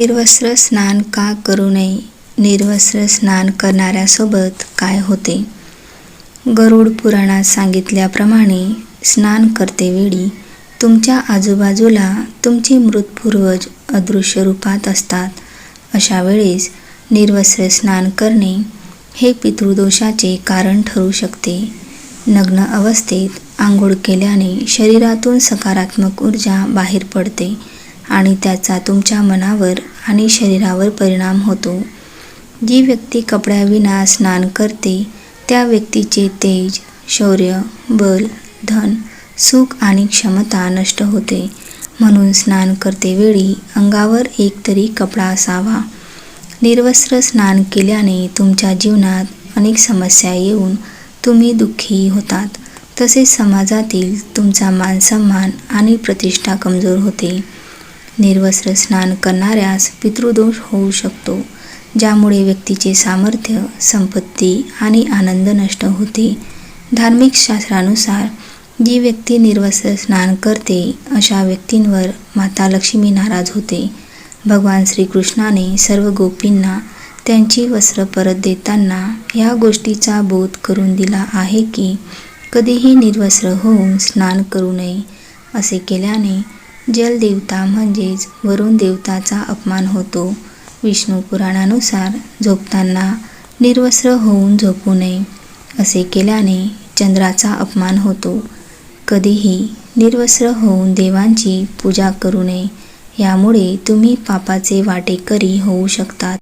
निर्वस्त्र स्नान का करू नये? निर्वस्त्र स्नान करणाऱ्यासोबत काय होते? गरुड पुराणात सांगितल्याप्रमाणे स्नान करतेवेळी तुमच्या आजूबाजूला तुमचे मृत पूर्वज अदृश्य रूपात असतात. अशा वेळेस निर्वस्त्र स्नान करणे हे पितृदोषाचे कारण ठरू शकते. नग्न अवस्थेत आंघोळ केल्याने शरीरातून सकारात्मक ऊर्जा बाहेर पडते. आणि त्याचा तुमच्या मनावर आणि शरीरावर परिणाम होतो. जी व्यक्ती कपड्याविना स्नान करते त्या व्यक्तीचे तेज शौर्य बल धन सुख आणि क्षमता नष्ट होते. म्हणून स्नान करतेवेळी अंगावर एक तरी कपडा असावा. निर्वस्त्र स्नान केल्याने तुमच्या जीवनात अनेक समस्या येऊन तुम्ही दुःखी होतात. तसेच समाजातील तुमचा मानसन्मान आणि प्रतिष्ठा कमजोर होते. निर्वस्त्र स्नान करणाऱ्यास पितृदोष होऊ शकतो ज्यामुळे व्यक्तीचे सामर्थ्य संपत्ती आणि आनंद नष्ट होते. धार्मिक शास्त्रानुसार जी व्यक्ती निर्वस्त्र स्नान करते अशा व्यक्तींवर माता लक्ष्मी नाराज होते. भगवान श्रीकृष्णाने सर्व गोपींना त्यांची वस्त्र परत देताना या गोष्टीचा बोध करून दिला आहे की कधीही निर्वस्त्र होऊन स्नान करू नये असे केल्याने जलदेवता म्हणजेच वरुण देवताचा अपमान होतो. विष्णू पुराणानुसार झोपताना निर्वस्त्र होऊन झोपू नये असे केल्याने चंद्राचा अपमान होतो. कधीही निर्वस्त्र होऊन देवांची पूजा करू नये यामुळे तुम्ही पापाचे वाटेकरी होऊ शकतात.